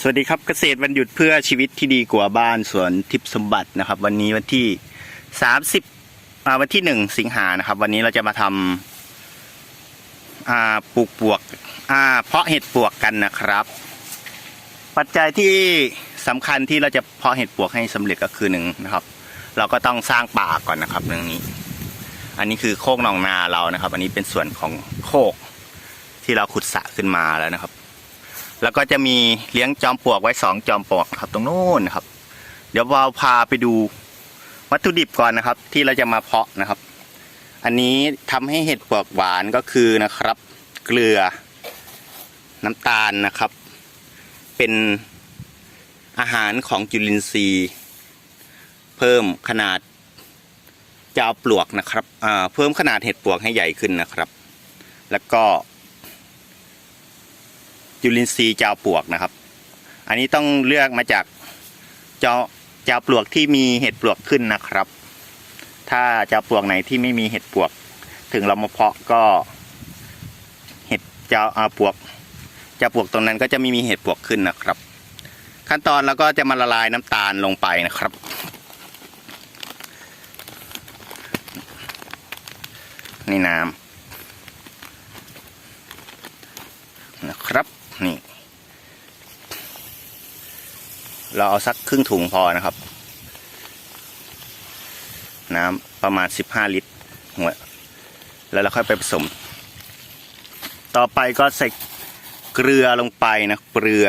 สวัสดีครับเกษตรวันหยุดเพื่อชีวิตที่ดีกว่าบ้านสวนทิพย์สมบัตินะครับ วันนี้วันที่สามสิบอ่าวันที่หนึ่งสิงหานะครับ วันนี้เราจะมาทำปลูกปวกเพาะเห็ดปวกกันนะครับ ปัจจัยที่สำคัญที่เราจะเพาะเห็ดปวกให้สำเร็จก็คือหนึ่งนะครับ เราก็ต้องสร้างป่าก่อนนะครับเรื่องนี้ อันนี้คือโคกหนองนาเรานะครับ อันนี้เป็นส่วนของโคกที่เราขุดสระขึ้นมาแล้วนะครับ แล้วก็จะมีเลี้ยงจอมปลวกไว้สองจอมปลวกครับ ตรงนู้นนะครับ เดี๋ยวเราพาไปดูวัตถุดิบก่อนนะครับ ที่เราจะมาเพาะนะครับ อันนี้ทำให้เห็ดปลวกหวานก็คือนะครับ เกลือน้ำตาลนะครับ เป็นอาหารของจุลินทรีย์ เพิ่มขนาดจะเอาปลวกนะครับเพิ่มขนาดเห็ดปลวกให้ใหญ่ขึ้นนะครับ แล้วก็ จุลินทรีย์เจ้าปลวกนะครับ อันนี้ต้องเลือกมาจากเจาเจ้าปลวกที่มีเห็ดปลวกขึ้นนะครับ ถ้าเจ้าปลวกไหนที่ไม่มีเห็ดปลวก ถึงเรามาเพาะก็ เห็ดเจ้าอาปลวกเจ้าปลวกตรงนั้นก็จะไม่มีเห็ดปลวกขึ้นนะครับ ขั้นตอนเราก็จะมาละลายน้ำตาลลงไปนะครับในน้ำนะครับ นี่ เราเอาสักครึ่งถุงพอนะครับ น้ำประมาณ15ลิตรหัวแล้วเราค่อยไปผสม ต่อไปก็ใส่เกลือลงไปนะเกลือ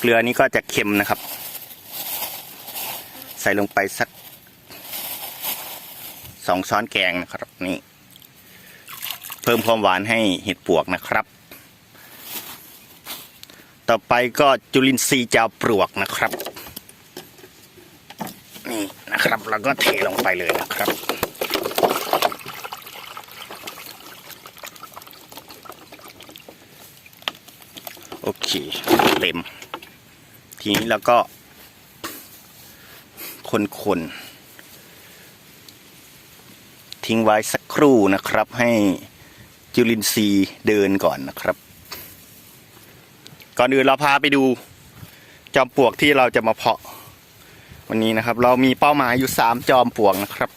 เกลือนี้ก็จะเค็มนะครับ ใส่ลงไปสักสองช้อนแกงนะครับนี่เพิ่มความหวานให้เห็ดปวกนะครับ ต่อไปก็จุลินทรีย์เจ้าปลวกนะครับ นี่นะครับเราก็เทลงไปเลยนะครับโอเค เต็ม ทีนี้เราก็ คนๆทิ้งไว้สักครู่นะครับ ให้จุลินทรีย์เดินก่อนนะครับ ก่อนอื่นเราพาไปดูจอมปลวกที่เราจะมาเพาะ วันนี้นะครับ เรามีเป้าหมายอยู่สามจอมปลวกนะครับ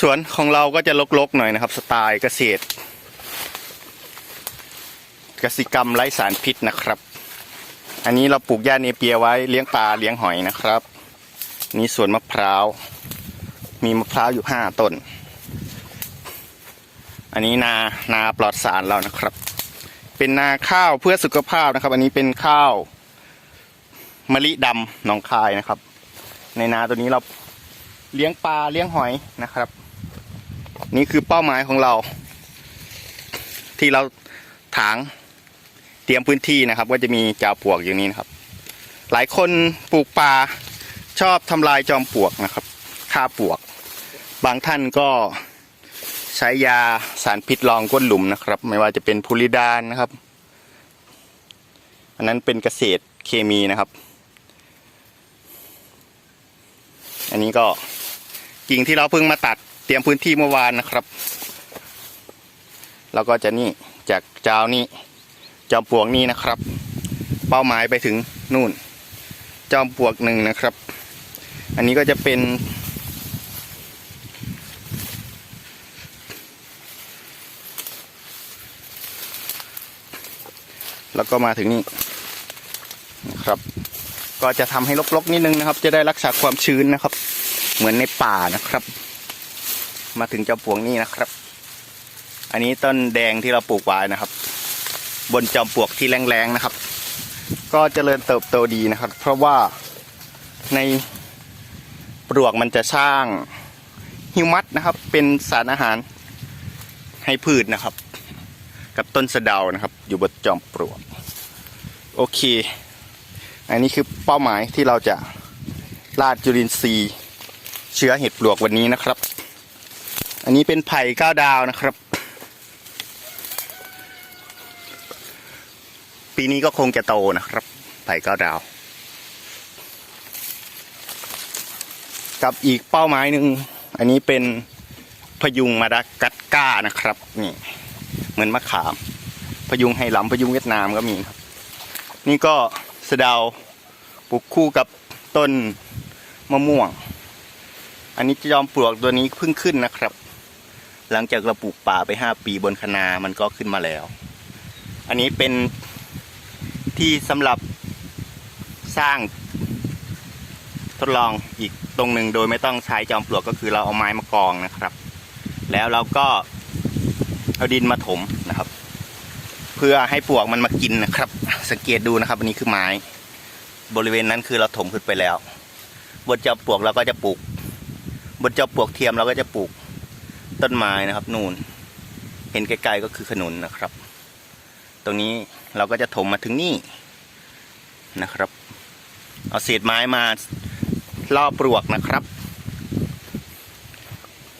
สวนของเราก็จะลกๆหน่อยนะครับ สไตล์เกษตร กสิกรรมไร้สารพิษนะครับ อันนี้เราปลูกหญ้าเนเปียไว้เลี้ยงปลาเลี้ยงหอยนะครับ นี่สวนมะพร้าว มีมะพร้าวอยู่ห้าต้น อันนี้นานาปลอดสารเรานะครับ เป็นนาข้าวเพื่อสุขภาพนะครับ อันนี้เป็นข้าวมะลิดำหนองคายนะครับ ในนาตัวนี้เราเลี้ยงปลาเลี้ยงหอยนะครับ นี่คือเป้าหมายของเรา ที่เราถางเตรียมพื้นที่นะครับ ก็จะมีจาวปลวกอยู่นี้นะครับ หลายคนปลูกปลาชอบทำลายจอมปลวกนะครับฆ่าปลวก บางท่านก็ ใช้ยาสารพิษรองก้นหลุมนะครับ ไม่ว่าจะเป็นพูริดานนะครับ อันนั้นเป็นเกษตรเคมีนะครับ อันนี้ก็กิ่งที่เราเพิ่งมาตัดเตรียมพื้นที่เมื่อวานนะครับ แล้วก็จะนี่จากเจ้านี่จอมปลวกนี่นะครับ เป้าหมายไปถึงนู่น จอมปลวกหนึ่งนะครับ อันนี้ก็จะเป็น แล้วก็มาถึงนี่นะครับ ก็จะทำให้รกๆนิดนึงนะครับ จะได้รักษาความชื้นนะครับ เหมือนในป่านะครับ มาถึงจอมปลวกนี่นะครับ อันนี้ต้นแดงที่เราปลูกไว้นะครับ บนจอมปลวกที่แรงๆนะครับ ก็เจริญเติบโตดีนะครับ เพราะว่าในปลวกมันจะสร้างฮิวมัสนะครับ เป็นสารอาหารให้พืชนะครับ กับต้นสะเดานะครับ อยู่บนจอมปลวกโอเค อันนี้คือเป้าหมายที่เราจะลาดจุลินทรีย์เชื้อเห็ดปลวกวันนี้นะครับ อันนี้เป็นไผ่ก้าวดาวนะครับ ปีนี้ก็คงจะโตนะครับ ไผ่ก้าวดาว กับอีกเป้าหมายหนึ่ง อันนี้เป็นพยุงมาดากัสก้านะครับนี่ มือนมะขาม พยุงไหหลำพยุงเวียดนามก็มีครับ นี่ก็สะดาปลูกคู่กับต้นมะม่วง อันนี้จอมปลวกตัวนี้เพิ่งขึ้นนะครับ หลังจากเราปลูกป่าไปห้าปีบนคะนามันก็ขึ้นมาแล้ว อันนี้เป็นที่สำหรับสร้างทดลองอีกตรงหนึ่งโดยไม่ต้องใช้จอมปลวกก็คือเราเอาไม้มากองนะครับ แล้วเราก็ เอาดินมาถมนะครับ เพื่อให้ปลวกมันมากินนะครับ สังเกตดูนะครับอันนี้คือไม้ บริเวณนั้นคือเราถมขึ้นไปแล้ว บนเจอมปลวกเราก็จะปลูก บนเจอมปลวกเทียมเราก็จะปลูกต้นไม้นะครับ นูนเห็นไกลๆก็คือขนุนนะครับ ตรงนี้เราก็จะถมมาถึงนี่นะครับ เอาเศษไม้มาล่อปลวกนะครับ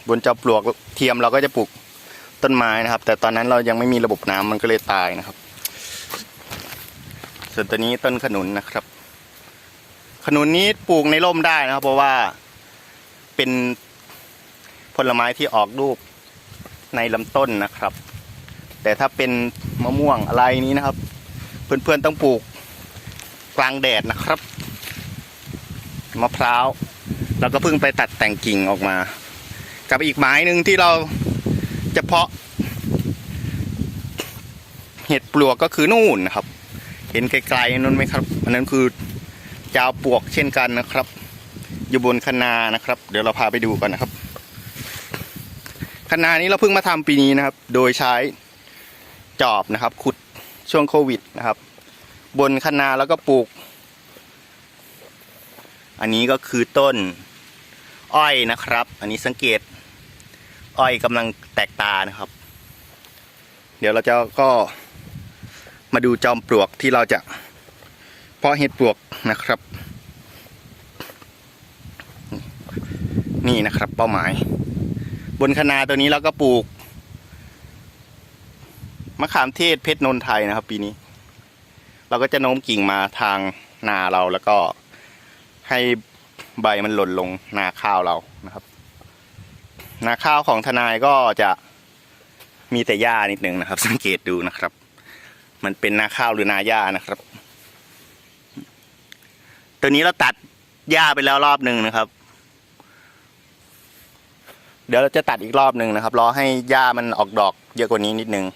บนเจอมปลวกเทียมเราก็จะปลูก ต้นไม้นะครับ แต่ตอนนั้นเรายังไม่มีระบบน้ำมันก็เลยตายนะครับ ส่วนตัวนี้ต้นขนุนนะครับ ขนุนนี้ปลูกในร่มได้นะครับ เพราะว่าเป็นผลไม้ที่ออกลูกในลำต้นนะครับ แต่ถ้าเป็นมะม่วงอะไรนี้นะครับ เพื่อนๆต้องปลูกกลางแดดนะครับมะพร้าวเราก็เพิ่งไปตัดแต่งกิ่งออกมา กับอีกไม้หนึ่งที่เรา จะเพาะ เห็ดปลวกก็คือนู่นนะครับ เห็นไกลๆนั่นไหมครับ อันนั้นคือจาวปลวกเช่นกันนะครับ อยู่บนคะนานะครับ เดี๋ยวเราพาไปดูกันนะครับคะนานี้เราเพิ่งมาทำปีนี้นะครับ โดยใช้จอบนะครับ ขุดช่วงโควิดนะครับ บนคะนาแล้วก็ปลูก อันนี้ก็คือต้นอ้อยนะครับ อันนี้สังเกต อ้อยกำลังแตกตานะครับ เดี๋ยวเราจะก็มาดูจอมปลวกที่เราจะเพาะเห็ดปลวกนะครับ นี่นะครับเป้าหมาย บนคะนาตัวนี้เราก็ปลูก มะขามเทศเพชรนนทไทยนะครับ ปีนี้ เราก็จะโน้มกิ่งมาทางนาเราแล้วก็ให้ใบมันหล่นลงนาข้าวเรานะครับ นาข้าวของทนายก็จะมีแต่หญ้านิดนึงนะครับ สังเกตดูนะครับ มันเป็นนาข้าวหรือนาหญ้านะครับ ตัวนี้เราตัดหญ้าไปแล้วรอบหนึ่งนะครับ เดี๋ยวเราจะตัดอีกรอบหนึ่งนะครับรอให้หญ้ามันออกดอกเยอะกว่านี้นิดนึง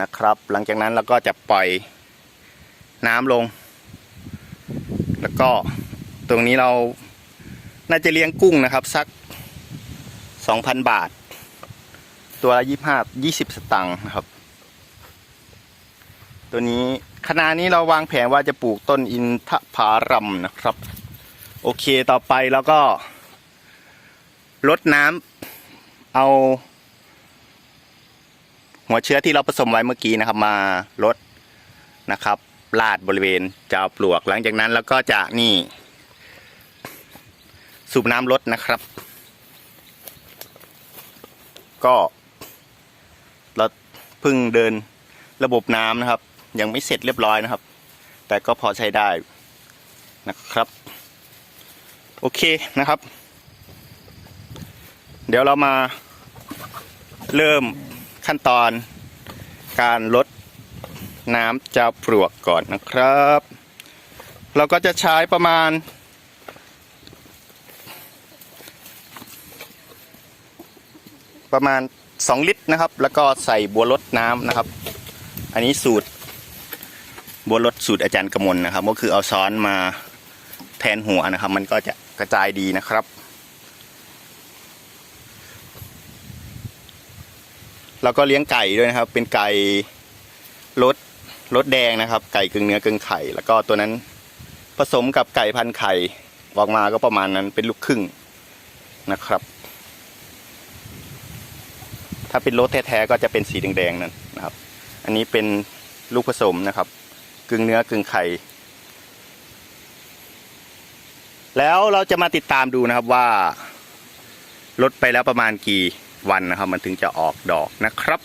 นะครับ หลังจากนั้นเราก็จะปล่อยน้ำลง แล้วก็ตรงนี้เราน่าจะเลี้ยงกุ้งนะครับ สัก สองพันบาท ตัวละยี่ห้ายี่สิบสตังค์นะครับ ตัวนี้ขณะนี้เราวางแผนว่าจะปลูกต้นอินทผารัมนะครับ โอเคต่อไปแล้วก็ลดน้ำเอา หัวเชื้อที่เราผสมไว้เมื่อกี้นะครับ มาลดนะครับลาดบริเวณจาปลวกหลังจากนั้นแล้วก็จะนี่ สูบน้ำลดนะครับ ก็เราเพิ่งเดินระบบน้ำนะครับ ยังไม่เสร็จเรียบร้อยนะครับ แต่ก็พอใช้ได้นะครับ โอเคนะครับ เดี๋ยวเรามาเริ่มขั้นตอนการลดน้ำจาปลวกก่อนนะครับ เราก็จะใช้ประมาณ ประมาณ 2 ลิตรนะครับ แล้วก็ใส่บัวรดน้ำนะครับ อันนี้สูตร บัวรดสูตรอาจารย์กมลนะครับ ก็คือเอาซ้อนมาแทนหัวนะครับ มันก็จะกระจายดีนะครับ แล้วก็เลี้ยงไก่ด้วยนะครับ เป็นไก่รสรสแดงนะครับ ไก่กึ่งเนื้อกึ่งไข่ แล้วก็ตัวนั้นผสมกับไก่พันไข่ออกมาก็ประมาณนั้นเป็นลูกครึ่งนะครับ ถ้าเป็นรสแท้ๆก็จะเป็นสีแดงๆนั่นนะครับ อันนี้เป็นลูกผสมนะครับ กึ่งเนื้อกึ่งไข่ แล้วเราจะมาติดตามดูนะครับว่าลดไปแล้วประมาณกี่วันนะครับ มันถึงจะออกดอกนะครับ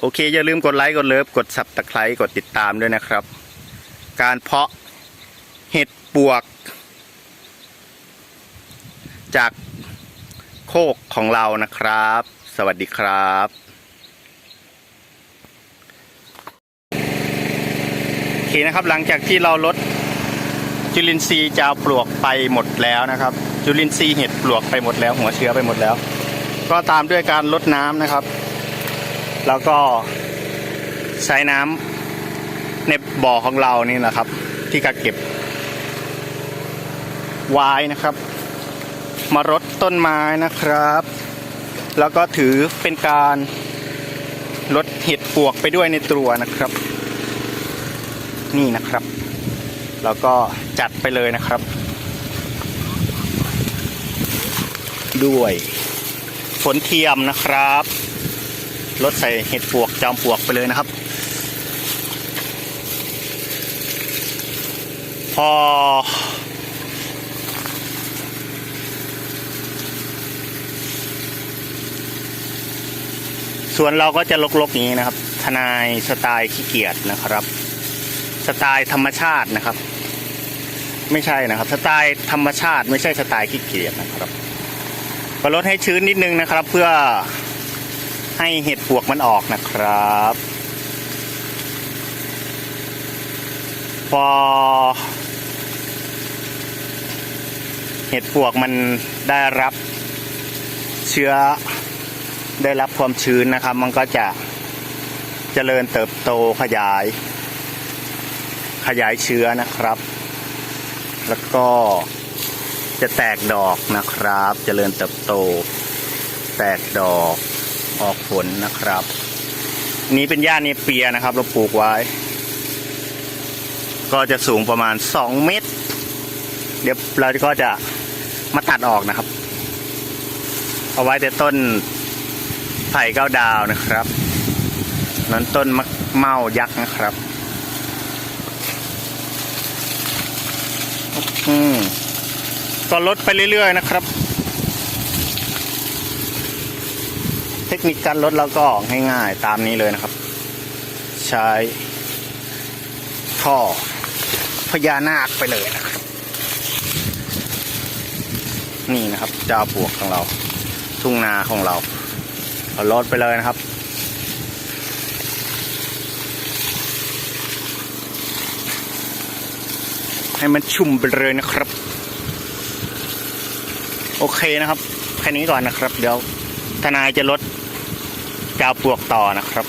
โอเค อย่าลืมกดไลค์กดเลิฟกดสับตะไคร้กดติดตามด้วยนะครับ การเพาะเห็ดปวก จากโคกของเรานะครับ สวัสดีครับเคนะครับหลังจากที่เราลดจุลินทรีย์จาวปลวกไปหมดแล้วนะครับ จุลินทรีย์เห็ดปลวกไปหมดแล้ว หัวเชื้อไปหมดแล้ว ก็ตามด้วยการลดน้ำนะครับ แล้วก็ใช้น้ำในบ่อของเรานี่แหละครับ ที่กักเก็บไว้นะครับ มารดต้นไม้นะครับ แล้วก็ถือเป็นการลดเห็ดปวกไปด้วยในตัวนะครับ นี่นะครับ แล้วก็จัดไปเลยนะครับ ด้วยฝนเทียมนะครับลดใส่เห็ดปวกจอมปวกไปเลยนะครับ พอ ส่วนเราก็จะลกๆอย่างนี้นะครับ ทนายสไตล์ขี้เกียจนะครับ สไตล์ธรรมชาตินะครับ ไม่ใช่นะครับ สไตล์ธรรมชาติไม่ใช่สไตล์ขี้เกียจนะครับก็ลดให้ชื้นนิดนึงนะครับ เพื่อให้เห็ดปวกมันออกนะครับ พอ เห็ดปวกมันได้รับเชื้อ ได้รับความชื้นนะครับ มันก็จะเจริญเติบโตขยาย ขยายเชื้อนะครับ แล้วก็จะแตกดอกนะครับเจริญเติบโต แตกดอกออกผลนะครับ นี้เป็นหญ้าเนเปียนะครับ เราปลูกไว้ ก็จะสูงประมาณ 2 เมตร เดี๋ยวเราก็จะมาตัดออกนะครับ เอาไว้แต่ต้น ไผ่เก้าดาวนะครับนั้นต้นมะเมายักษ์นะครับอืมก็ลดไปเรื่อยๆนะครับ เทคนิคการลดเราก็ง่ายๆตามนี้เลยนะครับ ใช้ท่อพญานาคไปเลยนะครับ นี่นะครับเจ้าปวกของเรา ทุ่งนาของเรา เอาลดไปเลยนะครับ ให้มันชุ่มไปเลยนะครับ โอเคนะครับ แค่นี้ก่อนนะครับ เดี๋ยวทนายจะลดกาวปลวกต่อนะครับ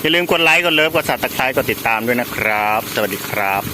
อย่าลืมกดไลค์ กดเลิฟ กดสับตะไคร้กดติดตามด้วยนะครับ สวัสดีครับ